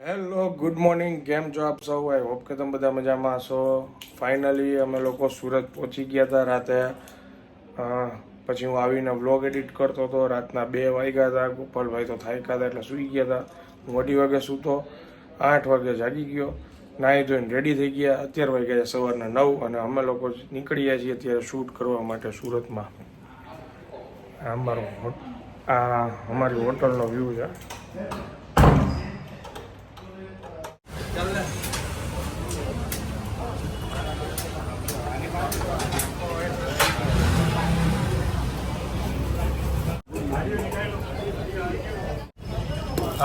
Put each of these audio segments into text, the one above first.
Hello good morning કેમ છો આપ સૌ? આઈ હોપ કે તમે બધા મજામાં હશો. ફાઇનલી અમે લોકો સુરત પહોંચી ગયા હતા રાતે. પછી હું આવીને વ્લોગ એડિટ કરતો હતો. રાતના બે વાગ્યા હતા. ગોપાલભાઈ તો થાક્યા હતા એટલે સૂઈ ગયા હતા. હું અઢી વાગે સૂતો. આઠ વાગે જાગી ગયો. નાહી ધોઈને રેડી થઈ ગયા. અત્યાર વાગ્યા છે સવારના નવ અને અમે લોકો નીકળ્યા છીએ અત્યારે શૂટ કરવા માટે સુરતમાં. અમારો આ અમારી હોટલનો વ્યૂ છે.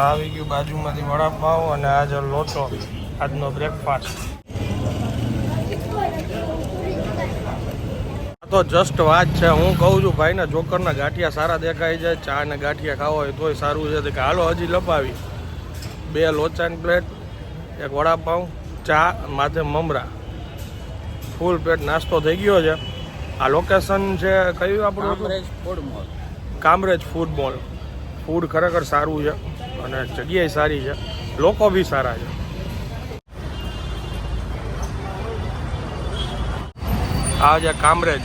આવી ગયું બાજુમાંથી વડાપાવ અને આ જે લોચો, આજનો બ્રેકફાસ્ટ આ તો જસ્ટ વાત છે. હું કહું છું, ભાઈને જોકરના ગાંઠિયા સારા દેખાય છે. ચા ને ગાંઠિયા ખાવા હોય તોય સારું છે. કે હાલો, હજી લપાવી. બે લોચાની પ્લેટ એક વડાપાઉં ચા, માથે મમરા. ફૂલ પેટ નાસ્તો થઈ ગયો છે. આ લોકેશન છે કયું આપણું Kamrej food mall Kamrej food mall food ખરેખર સારું છે અને જગ્યાએ સારી છે. લોકો બી સારા છે. આ છે કામરેજ.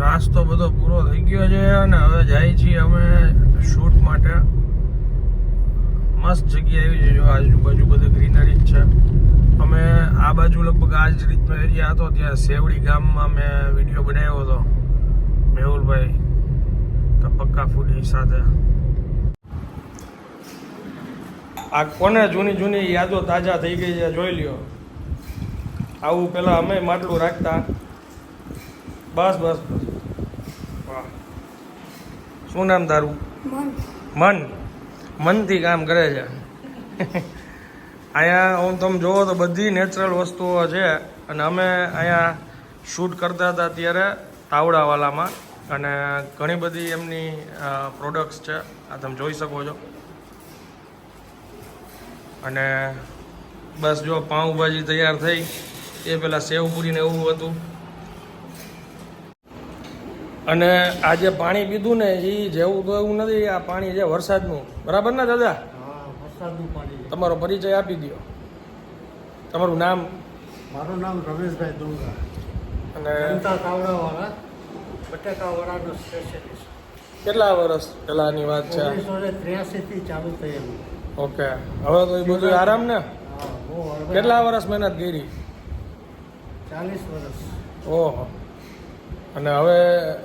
નાસ્તો બધો પૂરો થઈ ગયો છે અને હવે જાય છીએ અમે શૂટ માટે. મસ્ત જગ્યા એવી છે આજુબાજુ બધે ગ્રીનરી જ છે. અમે આ બાજુ લગભગ આ જ રીતનો એરિયા હતો ત્યાં સેવડી ગામમાં મેં વીડિયો બનાવ્યો હતો. મેહુલભાઈ પક્કા ફૂડી સાથે. આ કોને જૂની જૂની યાદો તાજા થઈ ગઈ છે જોઈ લ્યો. આવું પેલા અમે માટલું રાખતા. બસ બસ બસ. વાહ. શું નામ તારું? મન. મનથી કામ કરે છે. અહીંયા હું તમે જોવો તો બધી નેચરલ વસ્તુઓ છે. અને અમે અહીંયા શૂટ કરતા હતા ત્યારે તાવડાવાલામાં. અને ઘણી બધી એમની પ્રોડક્ટ્સ છે. આ તમે જોઈ શકો છો. અને બસ જો પાઉંભાજી તૈયાર થઈ. એ પેલા સેવપુરીને એવું હતું. અને આ જે પાણી પીધું ને એ જેવું તો એવું નથી આ પાણી છે વરસાદનું. બરાબર ને દાદા? હા વરસાદનું પાણી. તમારો પરિચય આપી દો તમારું નામ? મારું નામ રમેશભાઈ ડુંગા અને જનતા તાવડાવાળા બટેકાવાળાનો સ્પેશિયલિસ્ટ કેટલા વર્ષ પહેલાની વાત છે? ત્ર્યાસીથી ચાલુ થયેલું. ઓકે. હવે તો એ બધું આરામ ને? કેટલા વર્ષ મહેનત કરી? ચાલીસ વર્ષ. ઓહો. અને હવે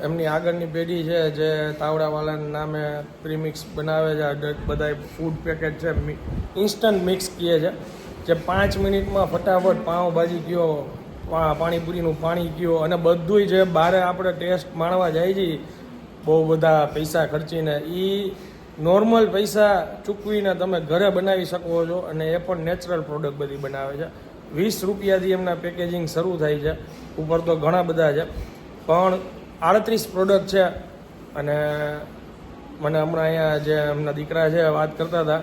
એમની આગળની પેઢી છે જે તાવડાવાલાના નામે પ્રીમિક્સ બનાવે છે. બધા ફૂડ પેકેટ છે. ઇન્સ્ટન્ટ મિક્સ કહે છે. જે પાંચ મિનિટમાં ફટાફટ પાઉંભાજી કયો પાણીપુરીનું પાણી કયો અને બધુંય જે બહાર આપણે ટેસ્ટ માણવા જાય છે, બહુ બધા પૈસા ખર્ચીને એ નોર્મલ પૈસા ચૂકવીને તમે ઘરે બનાવી શકો છો અને એ પણ નેચરલ પ્રોડક્ટ બધી બનાવે છે. વીસ રૂપિયાથી એમના પેકેજિંગ શરૂ થાય છે. ઉપર તો ઘણા બધા છે. પણ આડત્રીસ પ્રોડક્ટ છે. અને મને હમણાં અહીંયા જે એમના દીકરા છે વાત કરતા હતા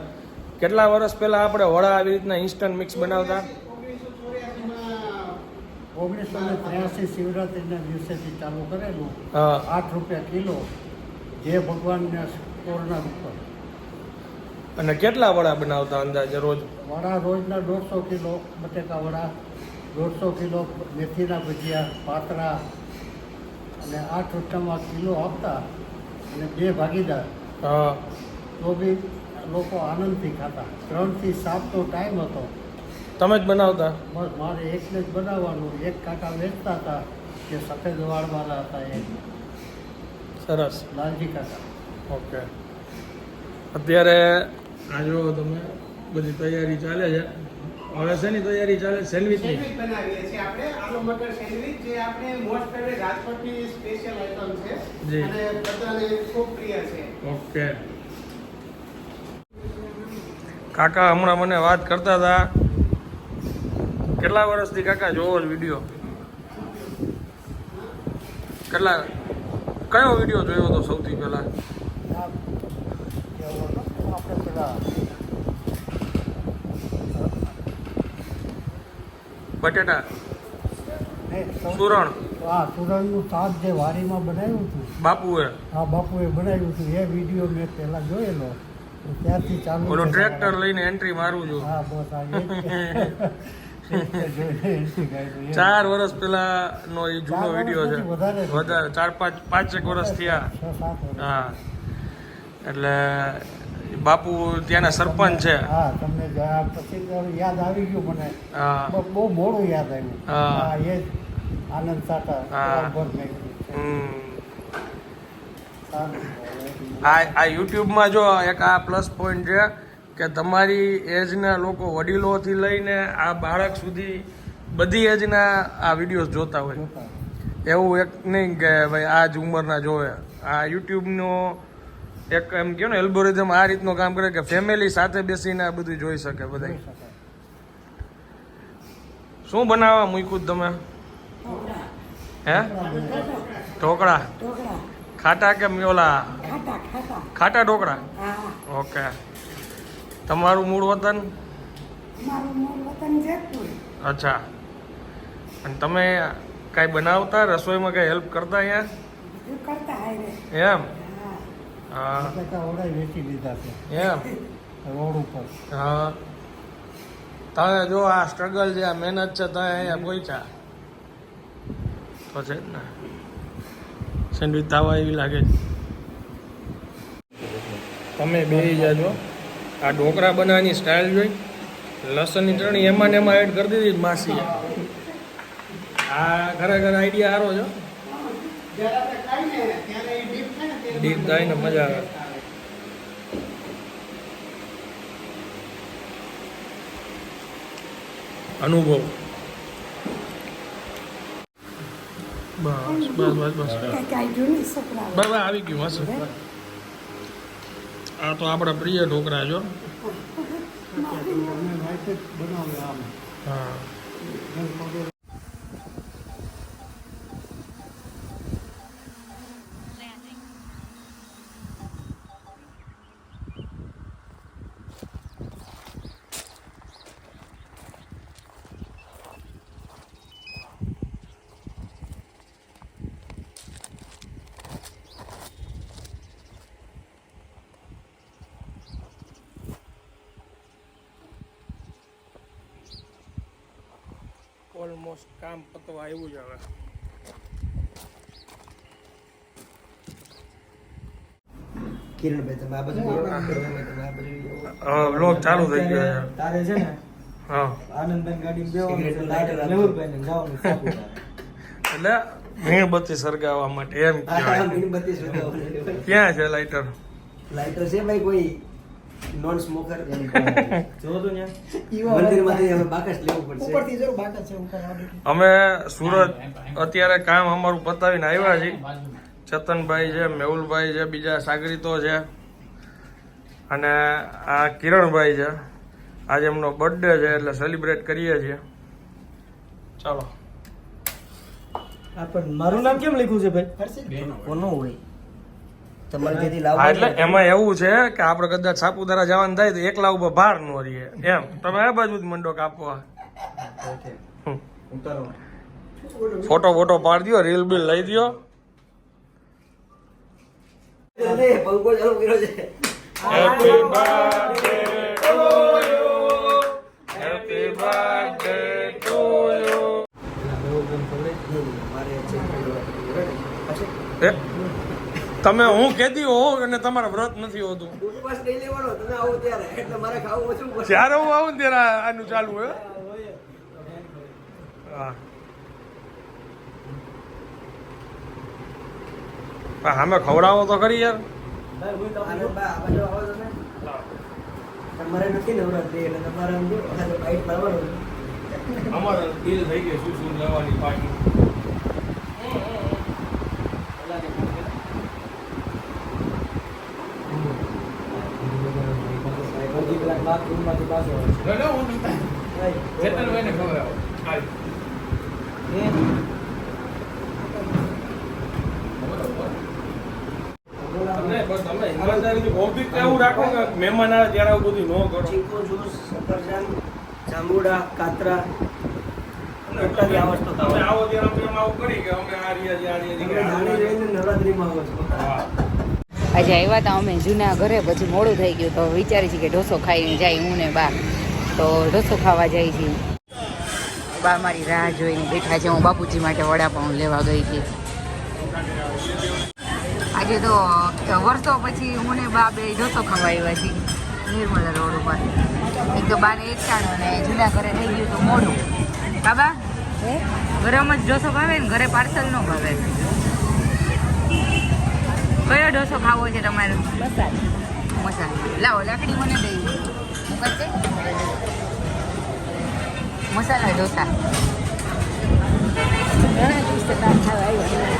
કેટલા વર્ષ પહેલાં આપણે વડા આવી રીતના ઇન્સ્ટન્ટ મિક્સ બનાવતા? ઓગણીસો ને ત્ર્યાસી શિવરાત્રિના દિવસેથી ચાલુ કરેલું. આઠ રૂપિયા કિલો. જે ભગવાનના સ્ટોરના ઉપર. અને કેટલા વડા બનાવતા અંદાજે રોજ? વડા રોજના દોઢસો કિલો બટેકા વડા દોઢસો કિલો મેથીના ભજીયા પાતરા અને આઠ રૂપિયામાં કિલો આપતા અને બે ભાગીદાર. તો બી લોકો આનંદથી ખાતા. ત્રણથી સાતનો ટાઈમ હતો. તમે જ બનાવતા? બસ મારે એકને જ બનાવવાનું. એક કાકા વેચતા હતા જે સફેદ વાળવાના હતા એ. સરસ. લાલજી કાકા. ઓકે. અત્યારે આ તમે બધી તૈયારી ચાલે છે. હવે શેની તૈયારી ચાલે? સેન્ડવિચની સેન્ડવિચ બનાવીએ છીએ આપણે. આલુ મટર સેન્ડવિચ જે આપણે મોસ્ટ ફેવરેટ રાજકોટની સ્પેશિયલ આઈટમ છે. અને બધાને ખૂબ પ્રિય છે. ઓકે. કાકા હમણાં મને વાત કરતા હતા. કેટલા વર્ષથી કાકા જોવો વીડિયો કેટલા કયો વીડિયો જોયો હતો સૌથી પહેલા? આપણે પેલા બટેટા. સુરણ. આ સુરણનું શાક જે વારીમાં બનાવ્યું હતું. બાપુએ. હા બાપુએ બનાવ્યું હતું. એ વીડિયો મેં પહેલા જોયેલો. ત્યારથી ચાલુ ઓલો ટ્રેક્ટર લઈને એન્ટ્રી મારું છું. હા બસ આ. ચાર વર્ષ પહેલા નો એ જૂનો વીડિયો છે. વધારે ચાર પાંચ પાંચેક વર્ષ થયા. હા. એટલે બાપુ ત્યાંના સરપંચ છે. હા તમને આ પછી યાદ આવી ગયું મને. બહુ મોડું યાદ આવ્યું. હા. એ આનંદ સાટા. આ આ યુટ્યુબમાં જો એક આ પ્લસ પોઈન્ટ છે કે તમારી એજના લોકો વડીલોથી લઈને આ બાળક સુધી બધી એજના આ વિડીયોઝ જોતા હોય. એવું એક નહીં કે ભાઈ આ જ ઉંમરના જોવે. આ યુટ્યુબનો એક એમ કહો ને એલ્બોરિધમ આ રીતનું કામ કરે કે ફેમિલી સાથે બેસીને આ બધું જોઈ શકે બધા શું બનાવવા મૂક્યું તમે? હે? ઢોકળા. ખાટા કે ઓલા ખાટા ઢોકળા? ઓકે. તમારું મૂળ વતન? અચ્છા. અને તમે કાંઈ બનાવતા રસોઈમાં કાંઈ હેલ્પ કરતા અહીંયા? એમ? હા. હા બટાકા વેચી લીધા છે. એમ. રોડ ઉપર. હા. તમે જો આ સ્ટ્રગલ છે આ મહેનત છે તમે અહીંયા પહોંચ્યા. તો છે ને. સેન્ડવિચ તાવા એવી લાગે છે. તમે બે જાજો. આ ઢોકળા બનાવવાની સ્ટાઇલ જોઈ. લસણની ચટણી એમાં ને એમાં એડ કરી દીધી માસી આ ખરેખર આઈડિયા સારો છે જ્યારે આપણે ખાઈએ ને ત્યારે એ ડીપ થાય ને મજા આવે. અનુભવ. બસ બસ બસ બસ. બરાબર આવી ગયું હશે આ તો આપણા પ્રિય ઢોકળા આમ હા. ઓલમોસ્ટ કામ પતવા આવ્યું જ હવે. કિરણભાઈ તમે આ બાજુ બોલો. કિરણભાઈ તમે આ બાજુ બોલો. હવે બ્લોગ ચાલુ થઈ ગયો તારે છે ને હા. આનંદભાઈ ગાડી બેવાનું જવાનું એટલે મીણબત્તી સળગાવવા માટે એમ કહેવાય. મીણબત્તી. ક્યાં છે લાઇટર લાઇટર છે ભાઈ કોઈ? નોન સ્મોકર જોવો તો? મંદિરમાંથી બાકસ લેવું પડશે. ઉપરથી જરૂર બાટે છે ઉપર અમે સુરત અત્યારે કામ અમારું પતાવીને આવ્યા છીએ. ચતનભાઈ છે મેહુલભાઈ છે બીજા સાગરીતો છે. અને આ કિરણભાઈ છે. આજે એમનો બર્થડે છે એટલે સેલિબ્રેટ કરીએ છીએ. ચાલો. આ પણ મારું નામ કેમ લખ્યું છે ભાઈ? કોનો હોય તમારે જેથી હા લાવવું એટલે એમાં એવું છે કે આપણે કદાચ સાપુતારા જવાનું થાય તો એકલા ઉપર ભાર ન રહીએ. એમ. તમે આ બાજુ મંડો કાપવા ફોટો ફોટો પાડી દો રીલ બિલ લઈ દો પંખો તમે હું કેદી હો અને તમારા વ્રત નથી હોતું. ઉપવાસ નહીં લેવાનો તમે આવો ત્યારે. એટલે ખાવું ઓછું પડશે જ્યારે હું આવું ને ત્યારે આનું ચાલુ હોય હા. પણ અમે ખવડાવો તો ખરી યાર. તમારે નથી નવરાત્રી એટલે તમારે બાઈટ મારવાનું અમારે દિલ થઈ ગયું શું શું લેવાની પાછી અડધી કલાક પાછો આવે હું ભૌતિક એવું રાખો મહેમાન આવે ત્યારે આવું બધું ન કરો. ચીકુ જ્યુસ સફરજન જાંબુડા કાતરા આવો ત્યારે અમે આવું કરી કે અમે આ રહ્યા નવરાત્રીમાં આવો છો. આજે આવ્યા હતા અમે જૂના ઘરે પછી મોડું થઈ ગયું તો વિચારી છે કે ઢોસો ખાઈને જાય હું ને બા. તો ઢોસો ખાવા જાય છે. બા મારી રાહ જોઈને બેઠા છે હું બાપુજી માટે વડાપાઉં લેવા ગઈ હતી આજે તો વર્ષો પછી હું ને બા બે ઢોસો ખાવા આવ્યા છીએ નિર્મલા રોડ ઉપર. એક તો બાને એક ટાણું અને જૂના ઘરે થઈ ગયું તો મોડું. બાબા ગરમ જ ઢોસો ભાવે ને ઘરે પાર્સલ ન ભાવે? કયો ઢોસો ખાવો છે તમારે? મસાલો. લાવો લાકડી મને દઈ મુકાશે મસાલા ઢોસા ઘણા દિવસે તાર ખાવા આવ્યા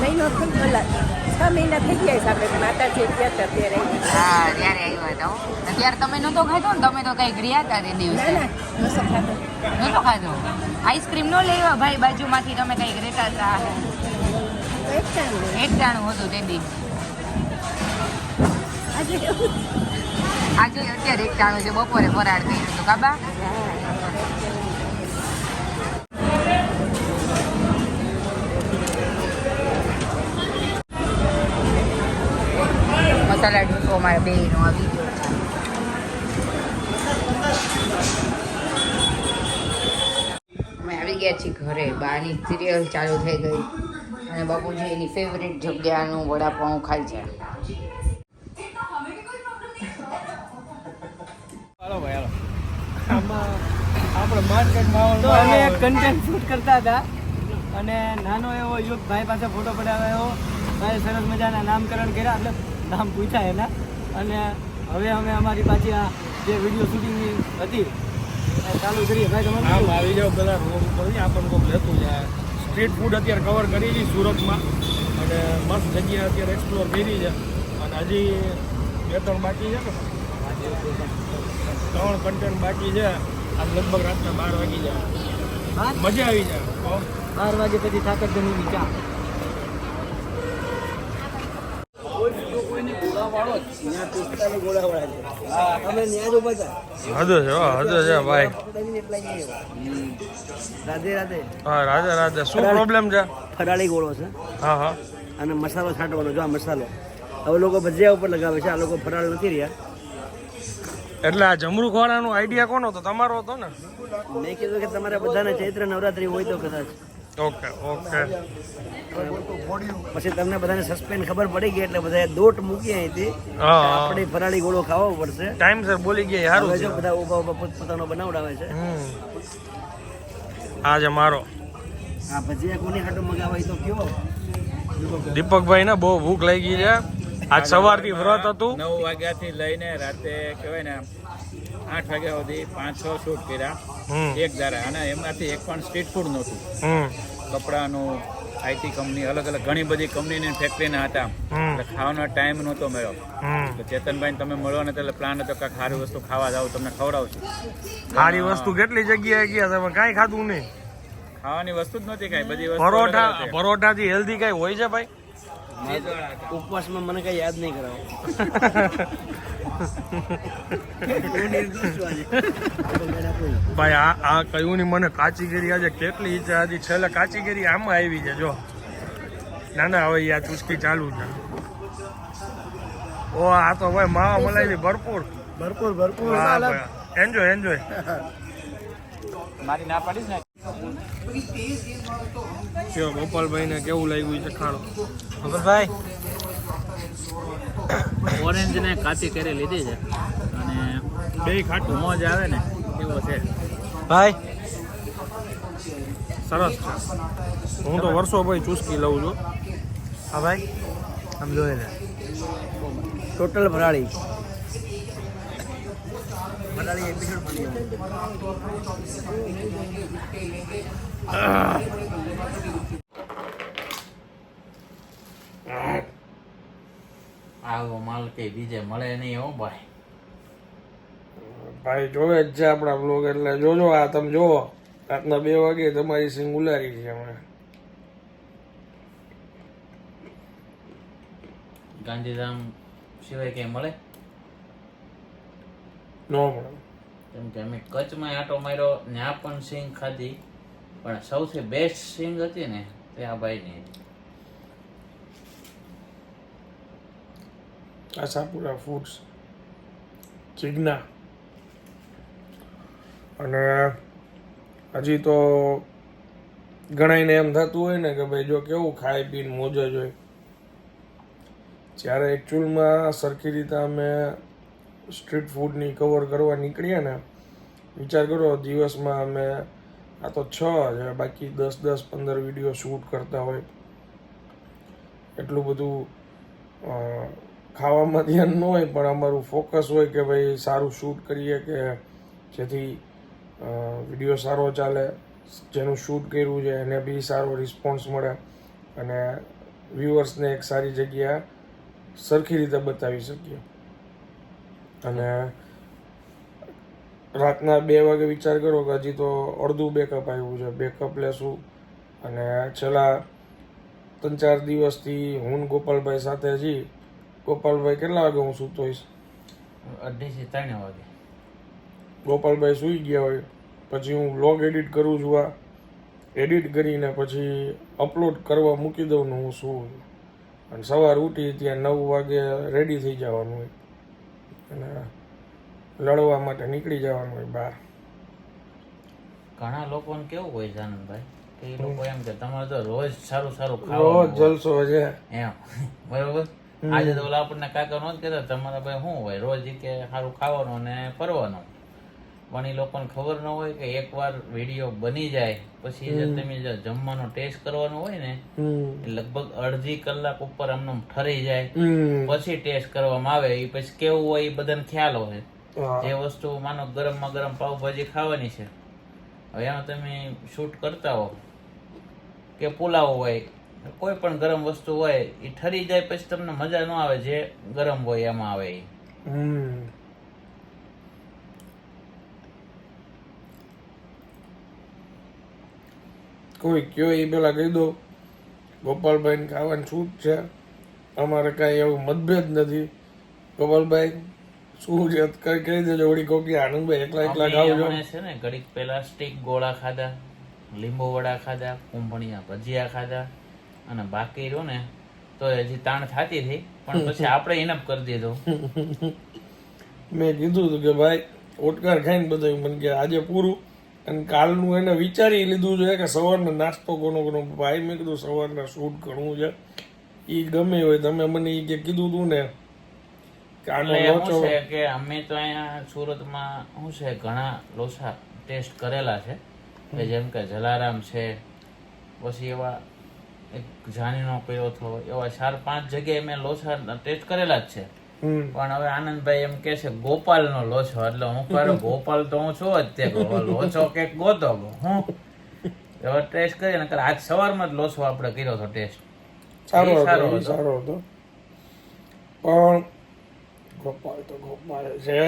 મહિનો થઈ ગયો. છ મહિના થઈ ગયા આપણે માતાજી ગયા હતા ત્યારે. હા ત્યારે આવ્યા હતા અત્યારે તમે નહોતો ખાધો ને તમે તો કંઈક રહ્યા હતા તે દિવસે. નહોતો ખાધો. આઈસ્ક્રીમ ન લેવા? ભાઈ બાજુમાંથી તમે કંઈક રહેતા હતા. એક ટાઈમ ટાણું હતું તે દી આજે અત્યારે એક ટાણું છે, બપોરે ફરાળ થઈ હતું કાબા મસાલા ઢોસો અમારે બે નો આવી ગયો અમે આવી ગયા છીએ ઘરે, બાની સિરિયલ ચાલુ થઈ ગઈ. અને બાપુજી એની ફેવરેટ જગ્યાનું વડાપાઉં ખાય છે. હાલો ભાઈ હાલો. આપણે માર્કેટમાં તો અમે કન્ટેન્ટ શૂટ કરતા હતા અને નાનો એવો યુગ ભાઈ પાસે ફોટો પડાવ્યો ભાઈ સરસ મજાના નામકરણ કર્યા એટલે નામ પૂછાય એના. અને હવે અમે અમારી પાછી આ જે વીડિયો શૂટિંગની હતી એ ચાલુ કરીએ. ભાઈ તમારે આવી જાવ પેલા રોડ ઉપર આપણને કોઈ લેતું જાય. સ્ટ્રીટ ફૂડ અત્યારે કવર કરી છે સુરતમાં. અને મસ્ત જગ્યા અત્યારે એક્સપ્લોર કરી છે. અને હજી બે ત્રણ બાકી છે ને. ત્રણ કન્ટેન્ટ બાકી છે. આ લગભગ રાતના બાર વાગી જાય. મજા આવી જાય. બાર વાગે પછી ઠાકર જમીની ચા અમે ન્યા જ ઊભા હતા હદ છે હો, છે ભાઈ. રાધે રાધે હા રાધે રાધે. શું પ્રોબ્લેમ છે? ફરાળી ગોળો છે. હા હા. અને મસાલો છાંટવાનો જો આ મસાલો. હવે લોકો ભજીયા ઉપર લગાવે છે આ લોકો ફરાળ નથી રહ્યા. એટલે આ જમરૂ ખોરાનો આઈડિયા કોનો હતો? તમારો હતો ને? મેં કીધું કે તમારે બધાને ચૈત્ર નવરાત્રી હોય તો કદાચ. Okay okay. પછી તમને બધાને સસ્પેન્સ ખબર પડી ગઈ એટલે બધા દોટ મૂકી અહીંથી. આપણે ફરાળી ગોળો ખાવો પડશે. ટાઈમ સર બોલી ગયા સારું હવે છે. બધા ઊભા ઊભા પોતપોતાનો બનાવડાવે છે. આ મારો. આ ભજીયા કોની હાટો મગાવાય તો કયો? દીપકભાઈ ને બહુ ભૂખ લાગી છે. આજ સવારથી વ્રત હતું. નવ વાગ્યાથી લઈને રાતે કહેવાય ને આઠ વાગ્યા સુધી પાંચ છ શૂટ કર્યા. એક ધારા. અને એમાંથી એક પણ સ્ટ્રીટ ફૂડ નહોતું. કપડાનું આઈટી કંપની અલગ અલગ ઘણી બધી કંપનીની ફેક્ટરીના હતા. એટલે ખાવાનો ટાઈમ નહોતો મળ્યો. તો ચેતનભાઈ તમે મળવા ને એટલે પ્લાન હતો કે સારી વસ્તુ ખાવા જાવ તમને ખવડાવશું. સારી વસ્તુ કેટલી જગ્યાએ ગયા તમે કાંઈ ખાધું નહીં. ખાવાની વસ્તુ જ નહોતી કાંઈ. બધી પરોઠા અલગ અલગ પરોઠા થી હેલ્ધી કઈ હોય છે ભાઈ? ઉપવાસમાં મને કઈ યાદ નહીં કરાવો. ભાઈ આ આ કયું ની મને કાચી કેરી આજે કેટલી ઈચ્છા હતી છેલ્લે કાચી કેરી આમાં આવી છે જો. ના ના હવે આ ચુસ્કી ચાલુ છે. ઓ આ તો ભાઈ માવા મલાઈ ભરપૂર. ભરપૂર ભરપૂર. એન્જોય એન્જોય મારી ના પાડીશ ને? ગોપાલભાઈ ને કેવું લાગ્યું છે ખાણું? ભાઈ ઓરેન્જ ને કાચી કેરી લીધી છે. અને બે ખાટું મોજ આવે ને એવો છે. ભાઈ? સરસ છે. હું તો વર્ષો ભાઈ ચુસ્કી લઉં છું. હા ભાઈ? આમ જોઈ લે. ટોટલ ભરાળી. ભરાળી એપિસોડ બની આવો માલ કે બીજે મળે નહીં હો ભાઈ. ભાઈ જોવે જ છે આપણા બ્લોગ એટલે જોજો આ તમે જોવો. રાતના બે વાગે તમારી સિંગ છે હમણાં. ગાંધીધામ સિવાય કઈ મળે? નો મળે. કેમ કે અમે કચ્છમાં આટો માર્યો ત્યાં પણ સિંગ ખાધી. પણ સૌથી બેસ્ટ સિંગ હતી ને તે આ ભાઈની હતી. આશાપુરા ફૂડ્સ, ચિગ્ના. અને હજી તો ગણાયને એમ થતું હોય ને કે ભાઈ જો કેવું ખાઈ પીને મોજ જ હોય. જ્યારે એકચ્યુઅલમાં સરખી રીતે અમે સ્ટ્રીટ ફૂડની કવર કરવા નીકળીએ ને, વિચાર કરો દિવસમાં અમે, આ તો છ જ બાકી દસ દસ, પંદર વીડિયો શૂટ કરતા હોય. એટલું બધું ખાવામાં ધ્યાન ન હોય, પણ અમારું ફોકસ હોય કે ભાઈ સારું શૂટ કરીએ કે જેથી વીડિયો સારો ચાલે, જેનું શૂટ કર્યું છે, એને બી સારો રિસ્પોન્સ મળે અને વ્યૂઅર્સને એક સારી જગ્યા સરખી રીતે બતાવી શકીએ. અને રાતના બે વાગે વિચાર કરો કે હજી તો અડધું બેકઅપ આવ્યું છે. બેકઅપ લેશું અને છેલ્લા ત્રણ ચાર દિવસથી હું ગોપાલભાઈ સાથે છીએ ગોપાલભાઈ કેટલા વાગે હું સૂતો હોઈશ? અઢીથી ત્રણ વાગે. ગોપાલભાઈ સૂઈ ગયા હોય પછી હું વ્લોગ એડિટ કરું છું આ. એડિટ કરીને પછી અપલોડ કરવા મૂકી દઉં ને હું સૂવું અને સવાર ઉઠી ત્યાં નવ વાગે રેડી થઈ જવાનું હોય. અને લડવા માટે નીકળી જવાનું હોય બહાર. ઘણા લોકોને કેવું હોય જાનંદભાઈ કે એ લોકો એમ કે તમારે તો રોજ સારું સારું રોજ જલસો છે. એમ. બરોબર? આજે તો ઓલા આપણને કાકા નો જ કહેતા તમારા ભાઈ શું હોય? રોજ કે સારું ખાવાનું ને ફરવાનું. પણ એ લોકોને ખબર ન હોય કે એકવાર વીડિયો બની જાય પછી જે તમે જે જમવાનો ટેસ્ટ કરવાનો હોય ને લગભગ અડધી કલાક ઉપર આમનો ઠરી જાય. પછી ટેસ્ટ કરવામાં આવે એ પછી કેવું હોય એ બધાને ખ્યાલ હોય. જે વસ્તુ માનો ગરમમાં ગરમ પાવભાજી ખાવાની છે. હવે એમાં તમે શૂટ કરતા હો કે પુલાવ હોય કોઈ પણ ગરમ વસ્તુ હોય એ ઠરી જાય પછી તમને મજા ન આવે જે ગરમ હોય એમાં આવે એ હમ. કોઈ કયો એ પેલા કહી દો ગોપાલભાઈને ખાવાની છૂટ છે? અમારે કાંઈ એવું મતભેદ નથી. ગોપાલભાઈ શું છે? કઈ કહી દેજો વળી કહો કે આનંદભાઈ એકલા એકલા ખાવ છે. ને ઘડીક પેલા સ્ટીક ગોળા ખાધા લીંબુ વડા ખાધા કુંભણિયા ભજીયા ખાધા. અને બાકી રહ્યો ને તો હજી તાણ થતી હતી પણ પછી આપણે ઇનફ કરી દીધો. મેં કીધું હતું કે ભાઈ ઓટકાર ખાઈને બધા મને કે આજે પૂરું. અને કાલનું એને વિચારી લીધું છે કે સવારનો નાસ્તો કોનો કોનો. ભાઈ મેં કીધું સવારના શૂટ કરવું છે. એ ગમે હોય તમે મને એ કે કીધું તું ને કાલે કે અમે તો અહીંયા સુરતમાં શું છે ઘણા લોસા ટેસ્ટ કરેલા છે. કે જેમ કે જલારામ છે પછી એવા એક જાનીનો કયો હતો એવા ચાર પાંચ જગ્યાએ મેં લોછા ટેસ્ટ કરેલા જ છે. પણ હવે આનંદભાઈ એમ કે છે ગોપાલ નો લોચો એટલે હું કહું ગોપાલ તો હું છું જ તે લોચો કે ગોતો હું? હવે ટેસ્ટ કરીએ ને આજ સવારમાં જ લોચો આપણે કર્યો હતો ટેસ્ટ. સારો સારો હતો. પણ ગોપાલ તો ગોપાલ છે.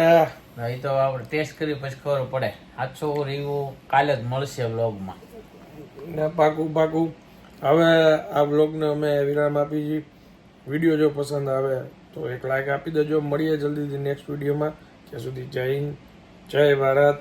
નહીં તો આપણે ટેસ્ટ કરી પછી ખબર પડે. આછો રીવું કાલે જ મળશે વ્લોગમાં ને પાકું પાકું. હવે આ બ્લોગને અમે વિરામ આપી છીએ. વીડિયો જો પસંદ આવે તો એક લાઈક આપી દેજો. મળીએ જલ્દીથી નેક્સ્ટ વિડીયોમાં. ત્યાં સુધી જય હિન્દ, જય ભારત.